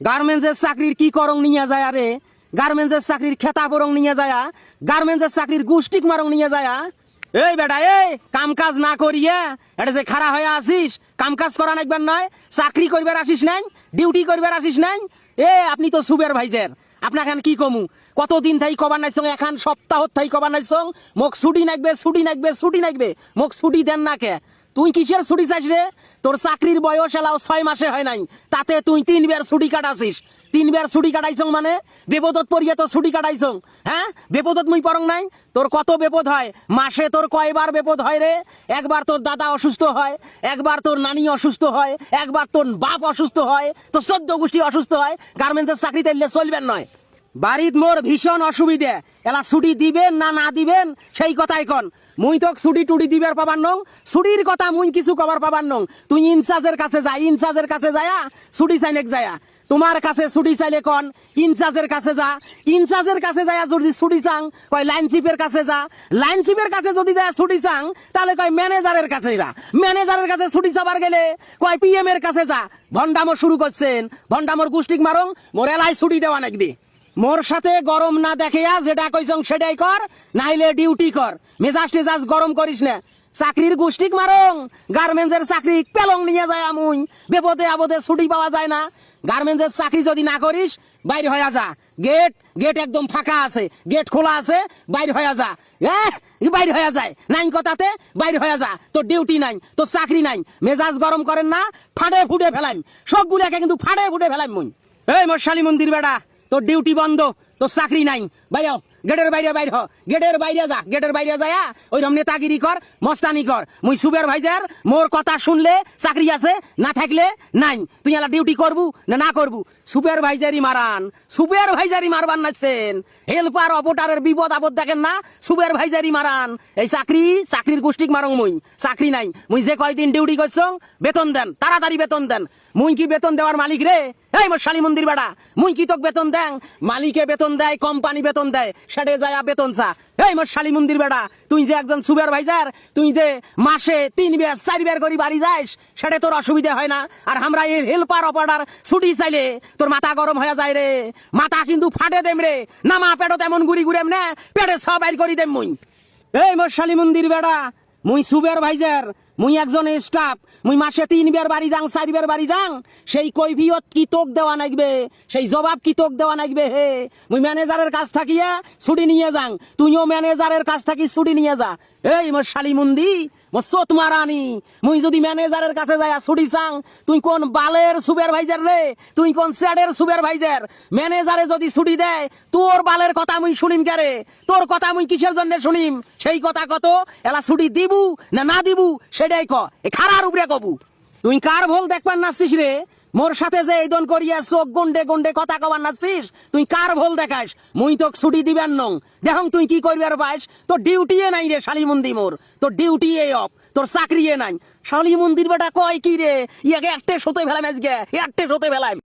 গার্মেন্টসের চাকরির কি করং নিয়ে যায় আরে? গার্মেন্টসের চাকরির খেতা বরং নিয়ে যায় গার্মেন্টসের চাকরির গুষ্টিক মারং নিয়ে যায় এই বেটা, এই কাম কাজ না করিয়ে এটা যে খাড়া হয়ে আসিস কাম কাজ করা নাকবার নয় চাকরি করবার আসিস নাই, ডিউটি করবার আসিস নাই? এ, আপনি তো সুবের ভাইজের আপনার এখন কি কমু? কতদিন থাই কবার নাইছং এখন সপ্তাহ থাই কবার নাইছং মোক ছুটি নাকবে ছুটি নাকবে ছুটি নাকবে মোক ছুটি দেন না কে? তুই কিসের ছুটি চাইস রে? তোর চাকরির বয়স এলাও ছয় মাসে হয় নাই। তাতে তুই তিনবার ছুটি কাটাছিস। তিনবার ছুটি কাটাইছং মানে? বেপদত পড়িয়ে তো ছুটি কাটাইছং। হ্যাঁ? বেপদত মুই পরং নাই? তোর কত বেপদ হয়? মাসে তোর কয়বার বেপদ হয় রে? একবার তোর দাদা অসুস্থ হয়, একবার তোর নানি অসুস্থ হয়, একবার তোর বাপ অসুস্থ হয়, তোর চোদ্দ গোষ্ঠী অসুস্থ হয়, গার্মেন্টসের চাকরিতে চলবেন নয়। বাড়িত মোর ভীষণ অসুবিধে। এলা ছুটি দিবেন না না দিবেন, সেই কথাই কন। মুই তোক ছুটি টুটি দিবার পাবার নং, ছুটির কথা মুই কিছু কবার পাবার নং। তুই ইনচার্জের কাছে যা, ইনচার্জের কাছে যায়া, ছুটি চাইলেক যায়া। তোমার কাছে ছুটি চাইলে কন, ইনচার্জের কাছে যা। ইনচার্জের কাছে যায় যদি ছুটি চাং, কয় লাইন চিপের কাছে যা। লাইন চিপের কাছে যদি যায় ছুটি চাং, তাহলে কয় ম্যানেজারের কাছে যা। ম্যানেজারের কাছে ছুটি চাবার গেলে, কয় পিএম এর কাছে যা। ভন্ডামো শুরু করছেন ভন্ডামোর গুষ্টিক মারং, মোর এলাই ছুটি দেওয়া নাকবি মোর সাথে গরম না দেখিয়া যেটা কইছং সেটাই কর, নাইলে ডিউটি কর। মেজাজ টেজাজ গরম করিস না। চাকরির গোষ্ঠীক মারং, গার্মেন্টসের চাকরি পেলং নিয়ে যায় আমুই। বেপদে আবদে ছুটি পাওয়া যায় না। গার্মেন্টসের চাকরি যদি না করিস, বাইর হয়ে যা। গেট গেট একদম ফাঁকা আছে। গেট খোলা আছে, বাইর হয়ে যা। বাইরে হয়ে যায়। নাই কথাতে বাইর হয়ে যা। তোর ডিউটি নাই, তোর চাকরি নাই। মেজাজ গরম করেন না ফাড়ে ফুটে ফেলাইম। সবগুলোকে কিন্তু ফাড়ে ফুটে ফেলাইম মুই। এই মশালী মন্দির বেড়া। তোর ডিউটি বন্ধ, তোর চাকরি নাই। ভাই গেটের বাইরে বাইর হ। গেটের বাইরে যা, গেটের বাইরে যায় ওই রম নেতাগিরি কর, মস্তানি কর। মুই সুবের ভাইজার, মোর কথা শুনলে চাকরি আছে, না থাকলে নাই। তুই এলা ডিউটি করবু না না করবু? সুবের ভাইজারি মারান, সুবের ভাইজারি মারবার নাচছেন। হেল্পার, অপটারের বিপদ আপদ দেখেন না? সুপের ভাইজারি মারান। এই চাকরি, চাকরির গোষ্ঠীক মারং মুই। চাকরি নাই। মুই যে কয়দিন ডিউটি করছং, বেতন দেন, তাড়াতাড়ি বেতন দেন। মুই কি বেতন দেওয়ার মালিক রে? এই মোর শালী মন্দির বেড়া, মুই কি তোক বেতন দেন মালিকে বেতন দেয়, কোম্পানি বেতন দেয়, সেটে যায় বেতন চা। এই মোর শালী মন্দির বেড়া, তুই যে একজন সুপারভাইজার, তুই যে মাসে তিন বের চার বের করি বাড়ি যাস সেটা তোর অসুবিধা হয় না। আর আমরা এই হেল্পার অপারেটার ছুটি চাইলে তোর মাথা গরম হয়ে যায় রে। মাথা কিন্তু ফাটে দেম রে। নামা পেটো তেমন গুড়ি ঘুরেম না পেটে সব বাইর করি দেম মুই। এই মোর শালী মন্দির বেড়া, মুই সুপারভাইজার মুই একজন স্টাফ মুই মাসে তিন বের বাড়ি যাং চার বের বাড়ি যাং। সেই কৈফিয়ত কি তোক দেওয়া নাগবে? সেই জবাব কি তোক দেওয়া নাগবে হে? মুই ম্যানেজারের কাছ থাকিয়া ছুটি নিয়ে যাং। তুইও ম্যানেজারের কাছ থাকি ছুটি নিয়ে যা। এই মোর শালি মুন্দি মোর সোত মারানি মুই যদি ম্যানেজারের কাছে যাই ছুটি চাং, তুই কোন বালের সুপারভাইজার রে? তুই কোন স্যাডের সুপারভাইজার ম্যানেজারে যদি ছুটি দেয়, তোর বালের কথা মুই শুনিম কে তোর কথা মুই কিসের জন্য শুনিম? সেই কথা কত? এলা ছুটি দিবু না না দিবু? সেটাই ক। এ খারার উপরে কবু। তুই কার ভোল দেখবার নাচছিস রে? মোর সাথে যে এই দন করিয়া চোখ গন্ডে গন্ডে কথা কবার নাচছিস, তুই কার ভুল দেখাস? মুই তোক ছুটি দিবেন নং। দেখং তুই কি করবার পাইস? তোর ডিউটিয়ে নাই রে শালি মন্দির মোর। তোর ডিউটি এ অফ। তোর চাকরি এ নাই। শালি মন্দির বেটা কয় কি রে? ইয়াকে একটে সোতে ফেলাম আজকে। একটে সোতে ফেলাম।